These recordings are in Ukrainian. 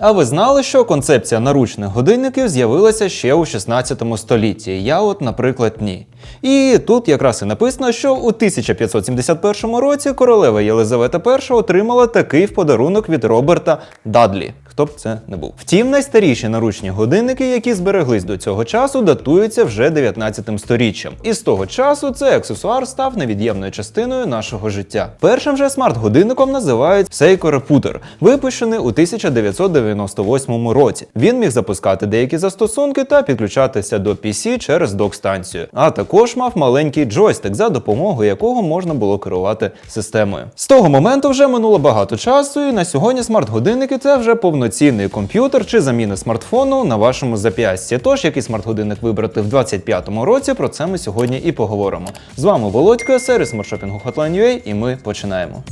А ви знали, що концепція наручних годинників з'явилася ще у 16 столітті? Я, от, наприклад, ні. І тут якраз і написано, що у 1571 році королева Єлизавета І отримала такий в подарунок від Роберта Дадлі. Хто б це не був. Втім, найстаріші наручні годинники, які збереглись до цього часу, датуються вже 19 сторіччям. І з того часу цей аксесуар став невід'ємною частиною нашого життя. Першим же смарт-годинником називають Seiko Reputer, випущений у 1998 році. Він міг запускати деякі застосунки та підключатися до PC через док-станцію. А також мав маленький джойстик, за допомогою якого можна було керувати системою. З того моменту вже минуло багато часу, і на сьогодні смарт-годинники це вже повноцінний комп'ютер чи заміна смартфону на вашому зап'ясті. Тож який смарт-годинник вибрати в 2025 році, про це ми сьогодні і поговоримо. З вами Володько, сервіс смартшопінгу Hotline.ua, і ми починаємо.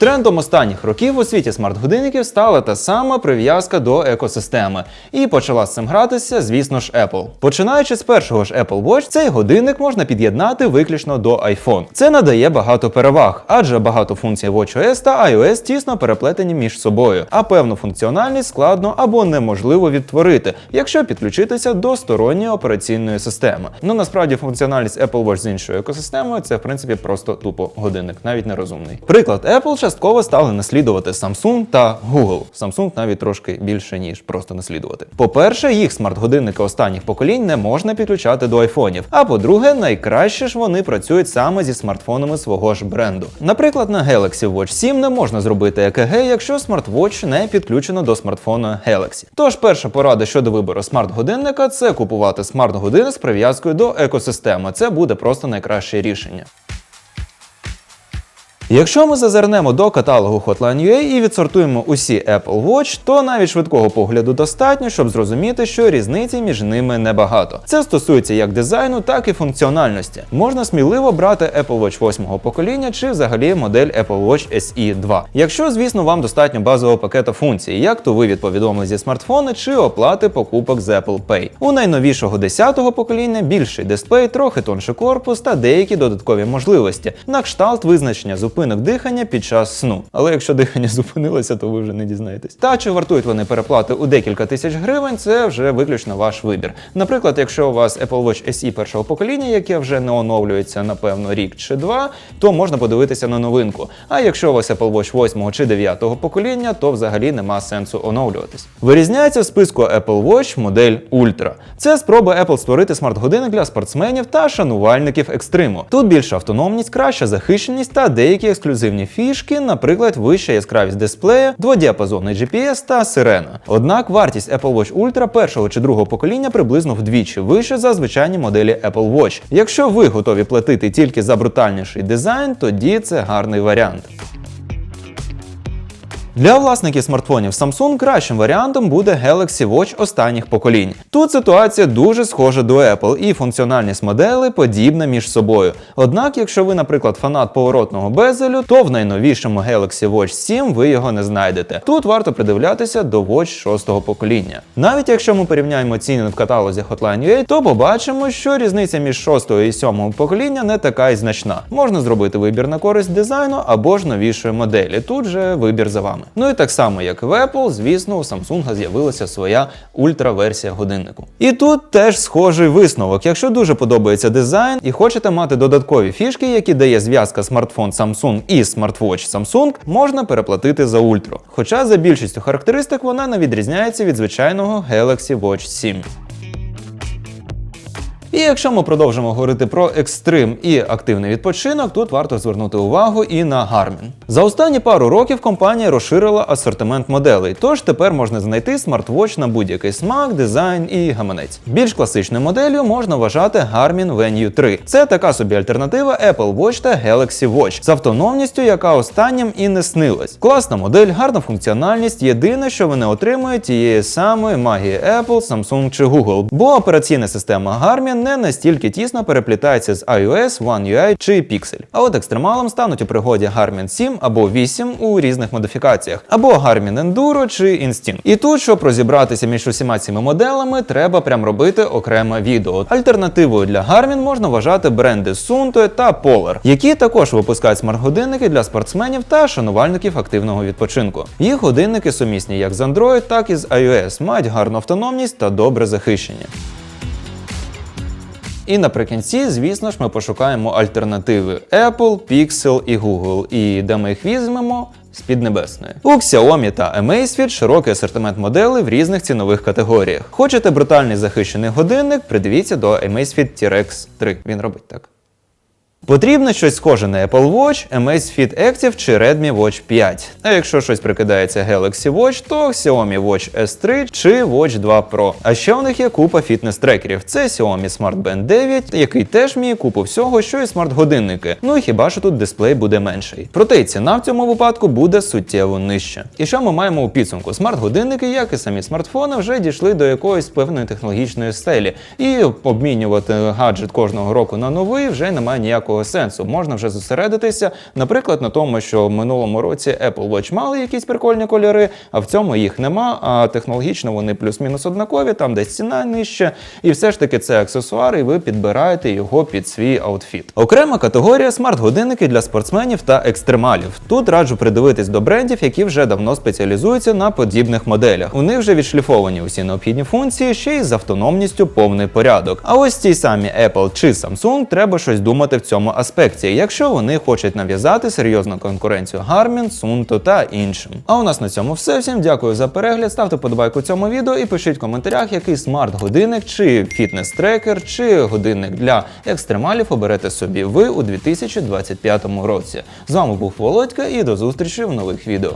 Трендом останніх років у світі смарт-годинників стала та сама прив'язка до екосистеми. І почала з цим гратися, звісно ж, Apple. Починаючи з першого ж Apple Watch, цей годинник можна під'єднати виключно до iPhone. Це надає багато переваг, адже багато функцій WatchOS та iOS тісно переплетені між собою, а певну функціональність складно або неможливо відтворити, якщо підключитися до сторонньої операційної системи. Ну насправді функціональність Apple Watch з іншою екосистемою це в принципі просто тупо годинник, навіть нерозумний. Приклад Apple частково стали наслідувати Samsung та Google. Samsung навіть трошки більше ніж просто наслідувати. По-перше, їх смарт-годинники останніх поколінь не можна підключати до айфонів. А по-друге, найкраще ж вони працюють саме зі смартфонами свого ж бренду. Наприклад, на Galaxy Watch 7 не можна зробити EKG, якщо смарт-вотч не підключено до смартфона Galaxy. Тож перша порада щодо вибору смарт-годинника це купувати смарт-години з прив'язкою до екосистеми. Це буде просто найкраще рішення. Якщо ми зазирнемо до каталогу Hotline.ua і відсортуємо усі Apple Watch, то навіть швидкого погляду достатньо, щоб зрозуміти, що різниці між ними небагато. Це стосується як дизайну, так і функціональності. Можна сміливо брати Apple Watch 8 покоління чи взагалі модель Apple Watch SE 2. Якщо, звісно, вам достатньо базового пакета функцій, як то вивід повідомлень зі смартфона чи оплати покупок з Apple Pay. У найновішого 10-го покоління більший дисплей, трохи тонший корпус та деякі додаткові можливості, на кшталт визначення зупинок дихання під час сну. Але якщо дихання зупинилося, то ви вже не дізнаєтесь. Та чи вартують вони переплати у декілька тисяч гривень, це вже виключно ваш вибір. Наприклад, якщо у вас Apple Watch SE першого покоління, яке вже не оновлюється, напевно, рік чи два, то можна подивитися на новинку. А якщо у вас Apple Watch 8 чи 9 покоління, то взагалі нема сенсу оновлюватись. Вирізняється в списку Apple Watch модель Ultra. Це спроба Apple створити смарт-годинник для спортсменів та шанувальників екстриму. Тут більша автономність, краща захищеність та деякі ексклюзивні фішки, наприклад, вища яскравість дисплея, дводіапазонний GPS та сирена. Однак вартість Apple Watch Ultra першого чи другого покоління приблизно вдвічі вище за звичайні моделі Apple Watch. Якщо ви готові платити тільки за брутальніший дизайн, тоді це гарний варіант. Для власників смартфонів Samsung кращим варіантом буде Galaxy Watch останніх поколінь. Тут ситуація дуже схожа до Apple і функціональність моделей подібна між собою. Однак, якщо ви, наприклад, фанат поворотного безелю, то в найновішому Galaxy Watch 7 ви його не знайдете. Тут варто придивлятися до Watch 6-го покоління. Навіть якщо ми порівняємо ціни в каталозі Hotline.ua, то побачимо, що різниця між 6 і 7 покоління не така й значна. Можна зробити вибір на користь дизайну або ж новішої моделі. Тут же вибір за вами. Ну і так само, як і в Apple, звісно, у Samsung з'явилася своя ультра-версія годиннику. І тут теж схожий висновок. Якщо дуже подобається дизайн і хочете мати додаткові фішки, які дає зв'язка смартфон Samsung і смартвотч Samsung, можна переплатити за ультру. Хоча за більшістю характеристик вона не відрізняється від звичайного Galaxy Watch 7. І якщо ми продовжимо говорити про екстрим і активний відпочинок, тут варто звернути увагу і на Garmin. За останні пару років компанія розширила асортимент моделей, тож тепер можна знайти смарт-вотч на будь-який смак, дизайн і гаманець. Більш класичною моделлю можна вважати Garmin Venue 3. Це така собі альтернатива Apple Watch та Galaxy Watch з автономністю, яка останнім і не снилась. Класна модель, гарна функціональність. Єдине, що ви не отримуєте тієї самої магії Apple, Samsung чи Google, бо операційна система Garmin не настільки тісно переплітається з iOS, One UI чи Pixel. А от екстремалам стануть у пригоді Garmin 7 або 8 у різних модифікаціях, або Garmin Enduro чи Instinct. І тут, щоб розібратися між усіма цими моделами, треба прям робити окреме відео. Альтернативою для Garmin можна вважати бренди Sunto та Polar, які також випускають смарт-годинники для спортсменів та шанувальників активного відпочинку. Їх годинники сумісні як з Android, так і з iOS, мають гарну автономність та добре захищені. І наприкінці, звісно ж, ми пошукаємо альтернативи Apple, Pixel і Google. І де ми їх візьмемо? з Піднебесної. У Xiaomi та Amazfit широкий асортимент моделей в різних цінових категоріях. Хочете брутальний захищений годинник? Придивіться до Amazfit T-Rex 3. Він робить так. Потрібно щось схоже на Apple Watch, Amazfit Active чи Redmi Watch 5. А якщо щось прикидається Galaxy Watch, то Xiaomi Watch S3 чи Watch 2 Pro. А ще у них є купа фітнес-трекерів. Це Xiaomi Smart Band 9, який теж вміє купу всього, що і смарт-годинники. Ну і хіба що тут дисплей буде менший. Проте ціна в цьому випадку буде суттєво нижча. І що ми маємо у підсумку? Смарт-годинники, як і самі смартфони, вже дійшли до якоїсь певної технологічної стелі, і обмінювати гаджет кожного року на новий вже немає ніякого сенсу. Можна вже зосередитися, наприклад, на тому, що в минулому році Apple Watch мали якісь прикольні кольори, а в цьому їх нема. А технологічно вони плюс-мінус однакові, там десь ціна нижча, і все ж таки це аксесуар, і ви підбираєте його під свій аутфіт. Окрема категорія смарт-годинники для спортсменів та екстремалів. Тут раджу придивитись до брендів, які вже давно спеціалізуються на подібних моделях. У них вже відшліфовані усі необхідні функції, ще й з автономністю повний порядок. А ось ті самі Apple чи Samsung треба щось думати в цьому аспекті, якщо вони хочуть нав'язати серйозну конкуренцію Garmin, Sunto та іншим. А у нас на цьому все. Всім дякую за перегляд. Ставте подобайку цьому відео і пишіть в коментарях, який смарт-годинник чи фітнес-трекер, чи годинник для екстремалів оберете собі ви у 2025 році. З вами був Володька і до зустрічі в нових відео.